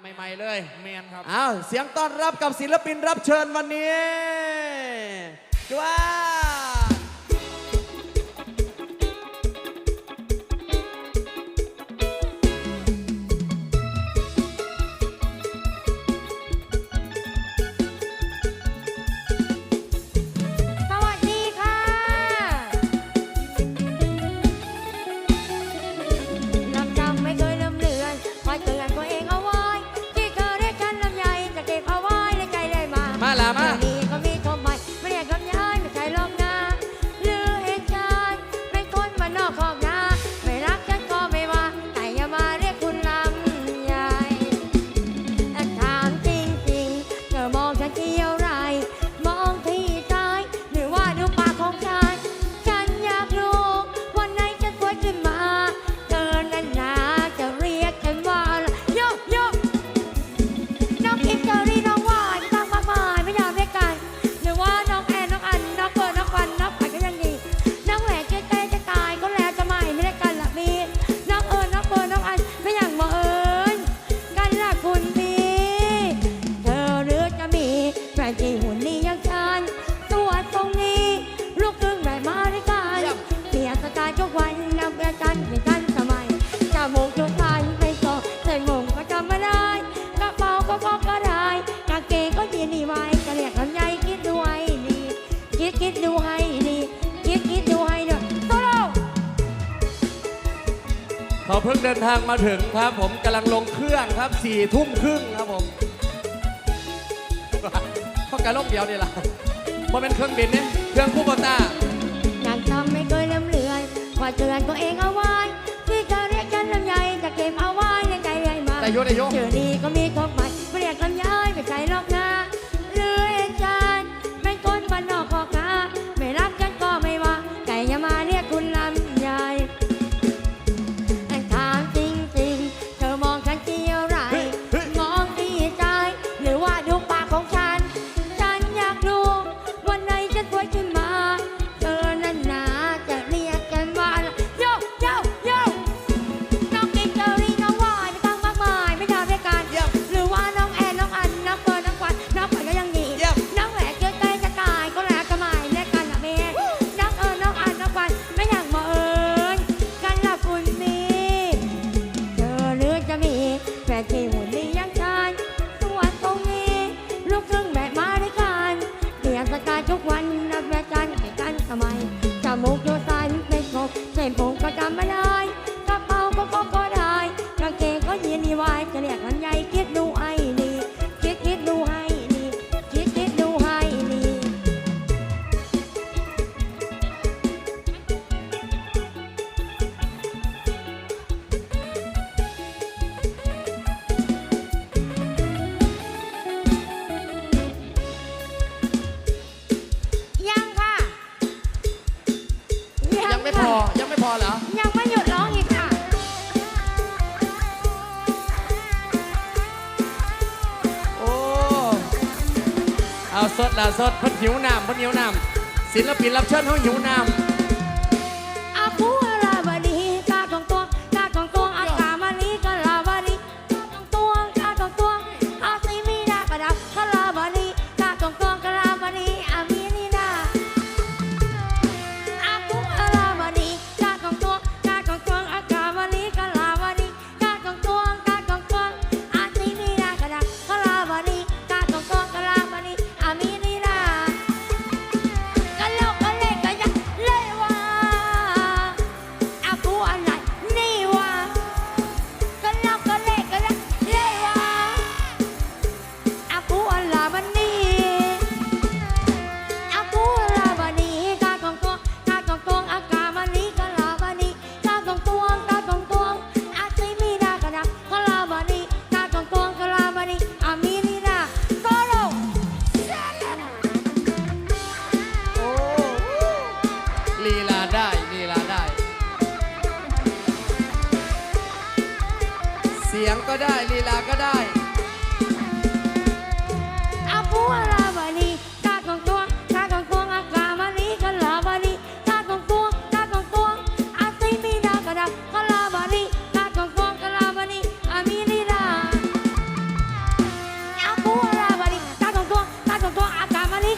ใหม่ๆเลยเมนครับอ้าวเสียงต้อนรับกับศิลปินรับเชิญวันนี้ด้วย la más. พอก็ได้กางเกงก็ยีนี่ไว้จะเรียกลำไยคิดดูให้ดีคิดคิดดูให้ดีคิดคิดดูให้ดีโซโล่เขาเพิ่งเดินทางมาถึงครับ ผมกำลังลงเครื่องครับสี่ทุ่มครึ่งครับผมข้อกระล่เดียวนี่ล่ะมันเป็นเครื่องบินเนี่ยเครื่องคู่บอต้าอยากทำไม่เคยเลื่อมเลือยขอเตือนตัวเองเอาไว้ที่จะเรียกฉันลำไยจะเก็บเอาไว้ในใจใหญ่มาแต่โยแต่โยเจ พอ ยังไม่พอเหรอ ยังไม่หยุดร้องอีกค่ะ โอ้ เอาสดละสดพันหิวน้ำพันหิวน้ำศิลปินรับเชิญเขาหิวน้ำ สียงก็ได้ลีลาก็ได้ อาบัวลบาลีกากองตัวกากองตัวอากามาลีก็ลาบาลีกากองตัวกากองตัวอาติมีดากรดาก็ลาบาลีกากองตัวก็ลาบาลีอามีลีลาอาบัวลบาลีกากองตัวกากองตัวอากามาลี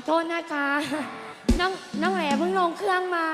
อโทษนะคะ น้องน้องแหลเพิ่งลงเครื่องมา